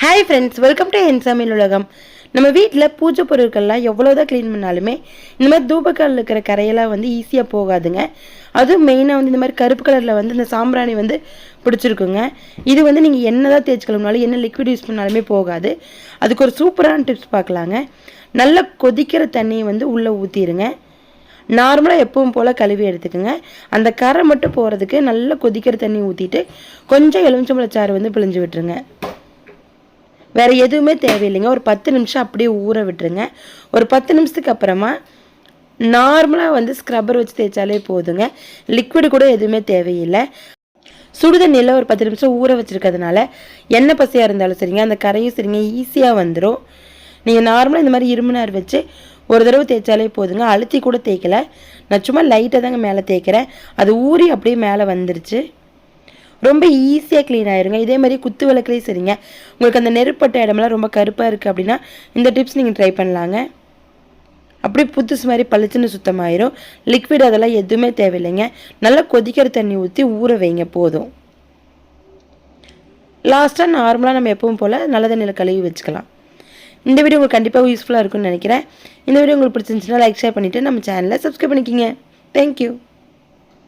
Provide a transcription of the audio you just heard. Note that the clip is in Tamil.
ஹாய் ஃப்ரெண்ட்ஸ் வெல்கம் டு என் சமையல் உலகம் நம்ம வீட்டில் பூஜை பொருட்கள்லாம் எவ்வளோ தான் க்ளீன் பண்ணாலுமே இந்த மாதிரி தூபக்கல்ல இருக்கிற கரையெல்லாம் வந்து ஈஸியாக போகாதுங்க. அதுவும் மெயினாக வந்து இந்த மாதிரி கருப்பு கலரில் வந்து இந்த சாம்பிராணி வந்து பிடிச்சிருக்குங்க. இது வந்து நீங்கள் என்ன தான் தேய்ச்சி கழுவினாலும் என்ன லிக்விட் யூஸ் பண்ணாலுமே போகாது. அதுக்கு ஒரு சூப்பரான டிப்ஸ் பார்க்கலாங்க. நல்லா கொதிக்கிற தண்ணியை வந்து உள்ளே ஊற்றிடுங்க நார்மலாக எப்பவும் போல் கழுவி எடுத்துக்கோங்க. அந்த கரை மட்டும் போகிறதுக்கு நல்லா கொதிக்கிற தண்ணி ஊற்றிட்டு கொஞ்சம் எலுமிச்சம்பழச்சாறு வந்து பிழிஞ்சு விட்டுருங்க. வேறு எதுவுமே தேவையில்லைங்க. ஒரு பத்து நிமிஷம் அப்படியே ஊற விட்டுருங்க. ஒரு பத்து நிமிஷத்துக்கு அப்புறமா நார்மலாக வந்து ஸ்க்ரப்பர் வச்சு தேய்ச்சாலே போதுங்க. லிக்விடு கூட எதுவுமே தேவையில்லை. சுடுதண்ணியில் ஒரு பத்து நிமிஷம் ஊற வச்சுருக்கிறதுனால எண்ணெய் பசையாக இருந்தாலும் சரிங்க. அந்த கரையும் சரிங்க. ஈஸியாக வந்துடும் நீங்கள் நார்மலாக இந்த மாதிரி இரும்புனார் வச்சு ஒரு தடவை தேய்ச்சாலே போதுங்க. அழுத்தி கூட தேய்க்கல. நான் சும்மா லைட்டாக தாங்க மேலே தேய்க்கிறேன். அது ஊறி அப்படியே மேலே வந்துருச்சு. ரொம்ப ஈஸியாக க்ளீன் ஆயிருங்க. இதே மாதிரி குத்து விளக்குலேயும் சரிங்க. உங்களுக்கு அந்த நெருப்பட்ட இடமெல்லாம் ரொம்ப கருப்பாக இருக்குது அப்படின்னா இந்த டிப்ஸ் நீங்கள் ட்ரை பண்ணலாங்க. அப்படியே புதுசு மாதிரி பளிச்சுன்னு சுத்தமாயிரும். லிக்விட் அதெல்லாம் எதுவுமே தேவையில்லைங்க. நல்லா கொதிக்கிற தண்ணி ஊற்றி ஊற வைங்க போதும். லாஸ்ட்டாக நார்மலாக நம்ம எப்பவும் போல் நல்ல தண்ணியில் கழுவி வச்சுக்கலாம். இந்த வீடியோ உங்களுக்கு கண்டிப்பாக யூஸ்ஃபுல்லாக இருக்கும்னு நினைக்கிறேன். இந்த வீடியோ உங்களுக்கு பிடிச்சிருந்துச்சுன்னா லைக் ஷேர் பண்ணிவிட்டு நம்ம சேனலை சப்ஸ்கிரைப் பண்ணிக்கிங்க. தேங்க்யூ